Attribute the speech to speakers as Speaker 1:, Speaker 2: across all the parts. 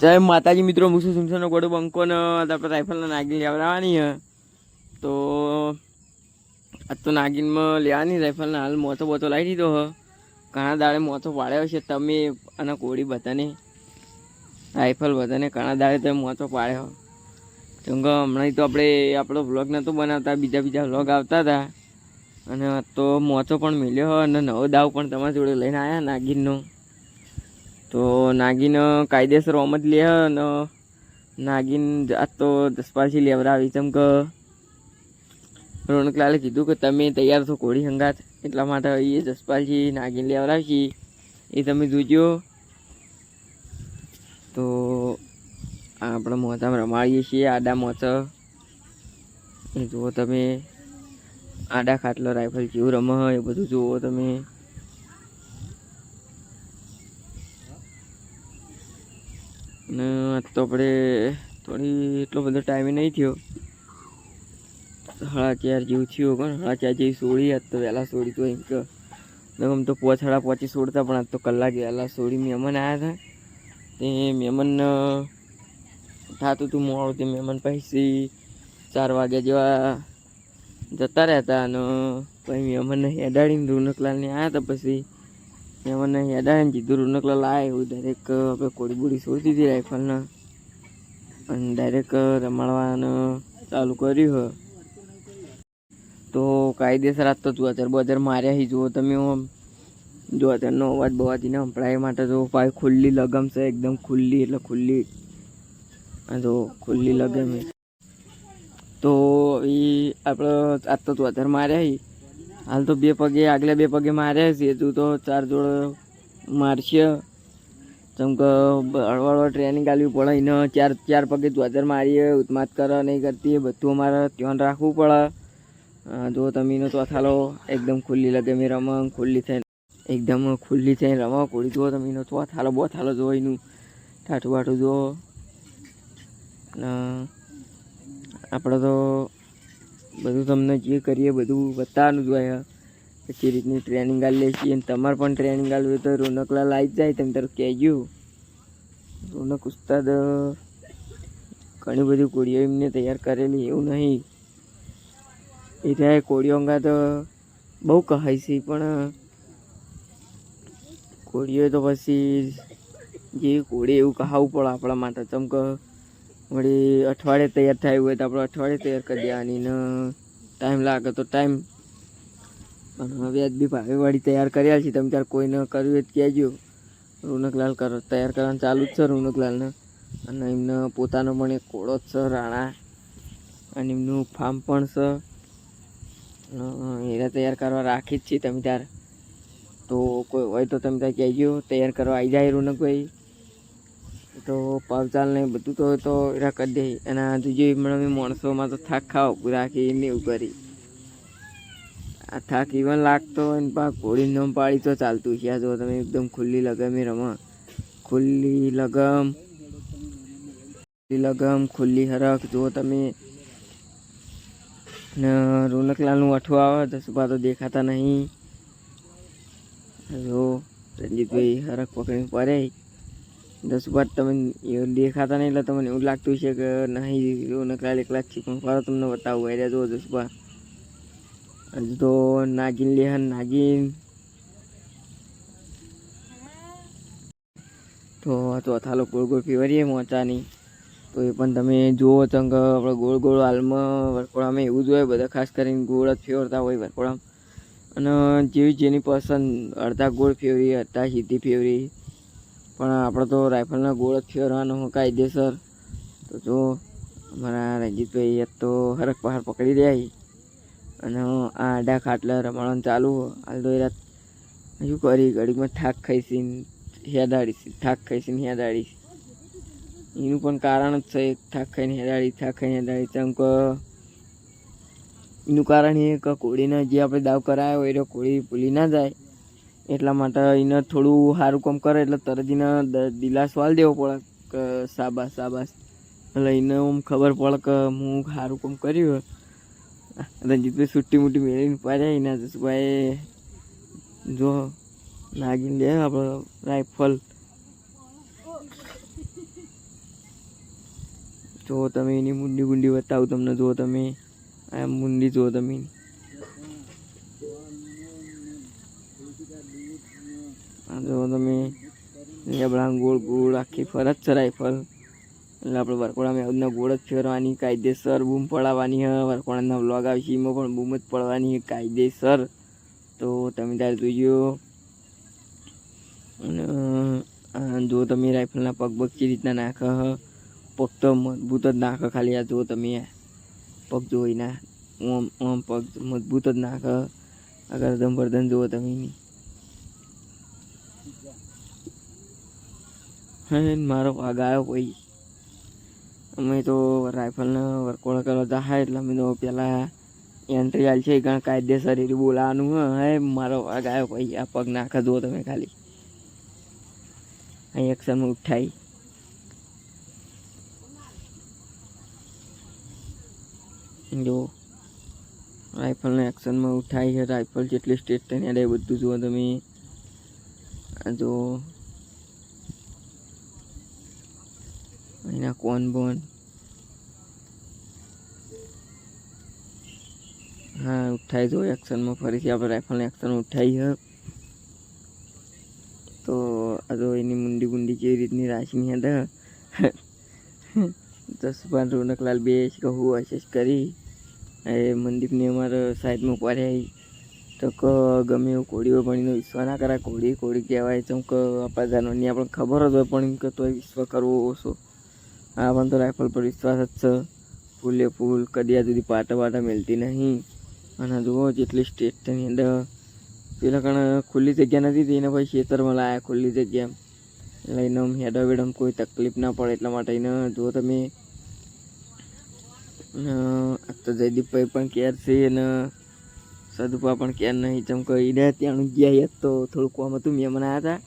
Speaker 1: જય માતાજી મિત્રો, હું છું સુમસાનો ગોડો બંકોને આપણે રાઇફલને નાગીન લેવડાવવાની હે તો આજ તો નાગીનમાં લેવાની રાઇફલને હાલ મોતો બોતો લાવી દીધો હ ઘણા દાડે મોતો પાડ્યો છે, તમે અને કોળી બધાને રાઇફલ બધાને ઘણા દાડે તમે મોતો પાડ્યો. કેમ કે હમણાં તો આપણે આપણો વ્લોગ નહોતો બનાવતા, બીજા બીજા વ્લોગ આવતા હતા. અને તો મોતો પણ મળ્યો અને નવો દાવ પણ તમારી જોડે લઈને આવ્યા નાગીનનો. તો નાગીન કાયદેસર ઓમ જ લે અને નાગીન જાત તો દસપાલથી લેવડાવી ચમક કે રોનકલાલે કીધું કે તમે તૈયાર છો કોળી હંગાત, એટલા માટે એ જસપાલજી નાગીન લેવડાવી એ તમે જોજો. તો આપણે મોજામાં રમાડીએ છીએ, આડા મોચ એ જુઓ તમે, આડા ખાટલો રાઇફલ જેવું રમ, એ બધું જુઓ તમે. અને આજ તો આપણે થોડી એટલો બધો ટાઈમે નહીં થયો. સાડા ચાર જેવું થયું પણ સાડા ચાર જેવી સોળી, આજ તો વહેલા સોળી તો એમ કે. આમ તો પોચ સાડા પોચી સોડતા પણ આજ તો કલાક વહેલા સોળી મહેમાન આવ્યા હતા. તે મહેમાન થતું હતું મોડું, તે મહેમાન પછી ચાર વાગ્યા જેવા જતા રહેતા અને પછી મહેમાનને હેડાડીને રૂનકલાલને આવ્યા હતા, પછી મહેમાનને ને જીધું રૂનકલાલ આવે એવું ડાયરેક્ટ આપણે કોળી બોડી છોડી દીધી રાઇફલને અને ડાયરેક્ટ રમાડવાનું ચાલુ કર્યું હ. તો કાયદેસર આજ તો ચોતેર બજાર માર્યા હી, જુઓ તમે આમ ચોતેરનો અવાજ બવાજીને સંભળાય માટે જો ભાઈ ખુલ્લી લગમ છે, એકદમ ખુલ્લી, એટલે ખુલ્લી. જો ખુલ્લી લગમ તો એ આપણે આજ તો ચોતેર માર્યા હી. હાલ તો બે પગે, આગલા બે પગે માર્યા છે, તું તો ચાર જોડ મારશે. જેમ કે હળવળ ટ્રેનિંગ આલવી પડે, એને ચાર ચાર પગે ચોતેર મારીએ, ઉત્માત કરે, નહીં કરતી બધું અમારે ધ્યાન રાખવું પડે. જો તમે એનો ચોથાલો એકદમ ખુલ્લી લગે મેં રમો ખુલ્લી થઈને, એકદમ ખુલ્લી થઈને રમો કોળી જુઓ તમે એનો ચોથાલો બોથાલો જુઓ એનું ઠાઠું બાઠું જુઓ આપણે તો બધું તમને જે કરીએ, બધું બતાવવાનું જ હોય પછી રીતની ટ્રેનિંગ આલી છીએ. અને તમારે પણ ટ્રેનિંગ આલવી તો રોનકલા આવી જાય, તમે તારું કહેજો. રોનક ઉસ્તાદ ઘણી બધી કોળીઓ એમને તૈયાર કરેલી, એવું નહીં. એ ત્યાં કોળીઓ અંગા તો બહુ કહાય છે, પણ કોળીઓ તો પછી જે કોળી એવું કહાવવું પડે આપણા માટે. ચમ કે વળી અઠવાડિયે તૈયાર થાય હોય તો આપણે અઠવાડિયે તૈયાર કરી દેવાની ને ટાઈમ લાગે તો ટાઈમ પણ હવે આજ બી ભાવે વાળી તૈયાર કર્યા છીએ તમે ત્યારે કોઈને કર્યું હોય તો કહેજો. રોનકલાલ કરો, તૈયાર કરવાનું ચાલુ જ છે રોનકલાલને. અને એમને પોતાનો પણ એક કોળો જ છે, રાણા. અને એમનું ફાર્મ પણ છે. એને તૈયાર કરવા રાખી જ છીએ તમે તાર તો કોઈ હોય તો તમે ત્યાં કહેજો. તૈયાર કરવા આવી જાય રોનકભાઈ. તો પાવચાલ ને બધું તો તો એરા કરી દે. એના જોજો હમણાં માણસોમાં તો થાક ખાવ રાખી એને એવું કરી. આ થાક ઇવન લાગતો હોય ને પા ઘોડી નમ પાડી તો ચાલતું છે. જો તમે એકદમ ખુલ્લી લગમે રમો. ખુલ્લી લગમ ખુલ્લી લગમ, ખુલ્લી હરખ. જો તમે ને રોનકલાલનું અઠું આવે તો સુભા તો દેખાતા નહીં? જો, રંજીતભાઈ હરખ પકડીને પડે. દસ વાર તમે દેખાતા નહીં, એટલે તમને એવું લાગતું છે કે નહીં રોનકલાલ એકલા જ છે પણ ફરો તમને બતાવું એટલે જો દસ વાર હજુ તો નાગીન લેહન નાગીન. તો ચોથા લોકો ગોળ ગોળ ફેવરીએ મોચાની. તો એ પણ તમે જુઓ ચંગ આપણે ગોળ ગોળ હાલમાં વરકોળામાં એવું જ હોય, બધા ખાસ કરીને ગોળ જ ફેવરતા હોય વરકોડામાં અને જેવી જેની પસંદ, અડધા ગોળ ફેવરી, અડધા સીધી ફેવરી. પણ આપણે તો રાઇફલના ગોળ જ ફેરવાનો કાયદેસર. તો જો, અમારા રંજીતભાઈ તો હરક પહાડ પકડી રહ્યા અને આ આડા ખાટલા રમાડવાનું ચાલુ. હાલ તો એ રાત શું કરી? ઘડીકમાં થાક ખાઈશી હેદાડીશ થાક ખાઈશી ને હેદાડીશ એનું પણ કારણ જ છે, થાક ખાઈને હેદાડી થાક ખાઈને હેદાડી ચમ કે એનું કારણ એ કે કોળીને જે આપણે દાવ કરાયો એ કોળી ભૂલી ના જાય. એટલા માટે એને થોડું સારું કામ કરે, એટલે તરત એને દિલાસ વાલ દેવો પડે કે સાબાસ સાબાસ એટલે એને આમ ખબર પડે કે હું સારું કામ કર્યું રંજીતભાઈ સુટ્ટી મુટ્ટી મેળવીને પાડ્યા એના જસભાઈ જો નાગીને લે આપણે રાઇફલ જો તમે એની મુંડી ગુંડી બતાવું તમને, જો તમે આ મુંડી જુઓ તમે જુઓ તમે લેબડા ગોળ ગોળ આખી ફરજ ચરાય રાઈફલ એટલે આપણે વરકોડામાં એવડના ગોળ જ ફેરવાની, કાયદેસર બૂમ પડાવવાની, હે, વરકોડાના વ્લોગ આવશે એમાં પણ બૂમ જ પડવાની, કાયદેસર. તો તમે ત્યારે જોઈજો અને જો તમે રાઇફલના પગ પગ કઈ રીતના નાખે પગ તો મજબૂત જ નાખે ખાલી, આ જો તમે. પગ જોઈના, ઓમ ઓમ પગ મજબૂત જ નાખે. અગર બરદન જુઓ તમે એની હે મારો વાગ આવ્યો કોઈ. અમે તો રાઇફલને વર્કોળ કરવા હા, એટલે અમે તો પહેલાં એન્ટ્રી આલી છે કારણ કાયદેસર એરી બોલાવાનું હે મારો વાગ આવ્યો કોઈ. આ પગ નાખા જુઓ તમે ખાલી. અહીં એક્શનમાં ઉઠાઈ જો રાઇફલને એક્શનમાં ઉઠાઈ છે રાઇફલ જેટલી સ્ટેટ થઈને બધું જુઓ તમે. આ જો અહીંના કોન બોન હા ઉઠાઈ જો એક્શનમાં ફરીથી આપણે રાઇફલને એક્શન ઉઠાઈ હ તો આ એની મુંડી ગુંડી કેવી રીતની રાશિની હતા જસપાન રોનકલાલ બે કહું આશીષ કરી એ મંદીપને અમારે સાઈડમાં પડ્યા તો ક ગમે એવું કોળીઓ ભણીનો વિશ્વ ના કરા કોળી કોળી કહેવાય તો કે આપણા જાનવરની આપણને ખબર જ હોય પણ તોય વિશ્વ કરવો ઓછો આ પણ તો રાઇફલ પર વિશ્વાસ જ છે. ફૂલે ફૂલ કદી આ સુધી પાટા પાટા મેળતી નહીં. અને જુઓ જેટલી સ્ટેટ તેની અંદર પેલા કણ ખુલ્લી જગ્યા નથી તે એના પછી ખેતરમાં લાયા ખુલ્લી જગ્યા. લઈને આમ હેડો વેડમ કોઈ તકલીફ ના પડે એટલા માટે એને જુઓ તમે. તો જયદીપભાઈ પણ કેર છે અને સદુપા પણ કેર નહીં. ચમ કે ત્યાંનું ત્યાં ગયા તો થોડુંક કોમ હતું, મહેમાન આવ્યા હતા.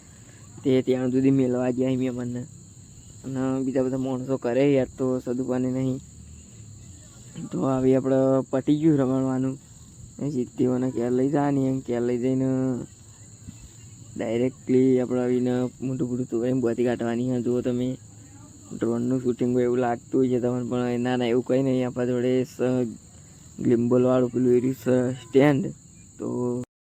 Speaker 1: તે ત્યાં સુધી મેળવા ગયા મહેમાનને. અને બીજા બધા માણસો કરે યાર તો સદુપાને નહીં. તો આવી આપણે પટી ગયું રમાડવાનું. એ સિદ્ધિઓને લઈ જવાની એમ ક્યાર લઈ જઈને ડાયરેક્ટલી આપણે આવીને મોટું મોટું તો એમ બધી કાઢવાની હા, જુઓ તમે. ડ્રોનનું શૂટિંગ એવું લાગતું હોય છે તમને, પણ ના ના, એવું કંઈ નહીં. આપણા જોડે ગ્લિમ્બલવાળું પેલું એર્યું સ્ટેન્ડ તો